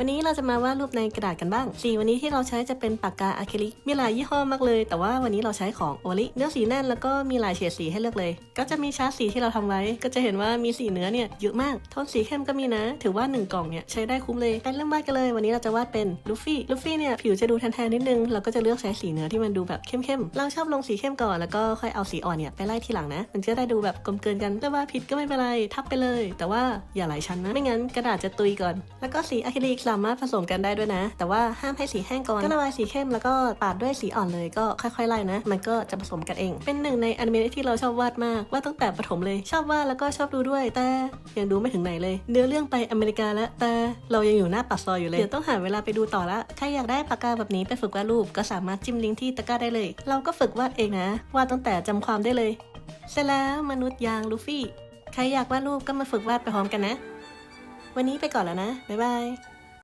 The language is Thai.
วันนี้เราจะมาวาดรูปในกระดาษกันบ้าง สีวันนี้ที่เราใช้จะเป็นปากกาอะคริลิก มีหลายยี่ห้อมากเลย แต่ว่าวันนี้เราใช้ของโอลิเนื้อสีแน่นแล้วก็มีหลายเฉดสีให้เลือกเลย ก็จะมีชาร์ตสีที่เราทำไว้ ก็จะเห็นว่ามีสีเนื้อเนี่ยเยอะมากโทนสีเข้มก็มีนะ ถือว่าหนึ่งกล่องเนี่ยใช้ได้คุ้มเลยไปเริ่มวาดกันเลย วันนี้เราจะวาดเป็นลูฟี่ลูฟี่เนี่ยผิวจะดูแทนๆนิดนึงเราก็จะเลือกใช้สีเนื้อที่มันดูแบบเข้มๆเราชอบลงสีเข้มก่อนแล้วก็ค่อยเอาสีอ่อนเนี่ยไปไล่ทีหลังนะมันจะได้ดูแบบกลมเกินกันแต่ว่าผิดก็ไม่เป็นไรทับไปเลย แต่ว่าอย่าหลายชั้นนะไม่งั้นกระดาษจะตุยก่อน แล้วก็สีอะคริลิกสามารถผสมกันได้ด้วยนะ แต่ว่าห้ามให้สีแห้งก่อนก็ระบายสีเข้มแล้วก็ปาดด้วยสีอ่อนเลยก็ค่อยๆไล่นะ มันก็จะผสมกันเอง เป็นหนึ่งในอนิเมะที่เราชอบวาดมากวาดตั้งแต่ประถมเลย ชอบวาดแล้วก็ชอบดูด้วย แต่ยังดูไม่ถึงไหนเลย เนื้อเรื่องไปอเมริกาแล้วแต่เรายังอยู่หน้าปากซอยอยู่เลยเดี๋ยวต้องหาเวลาไปดูต่อละใครอยากได้ปากกาแบบนี้ไปฝึกวาดรูปก็สามารถจิ้มลิงก์ที่ตะกร้าได้เลย เราก็ฝึกวาดเองนะวาดตั้งแต่จำความได้เลยเสร็จแล้วมนุษย์ยางลูฟี่ใครอยากวาดรูปก็มาฝึกวาดไปพร้อมกันนะ วันนี้ไปก่อนแล้วนะ บ๊ายบาย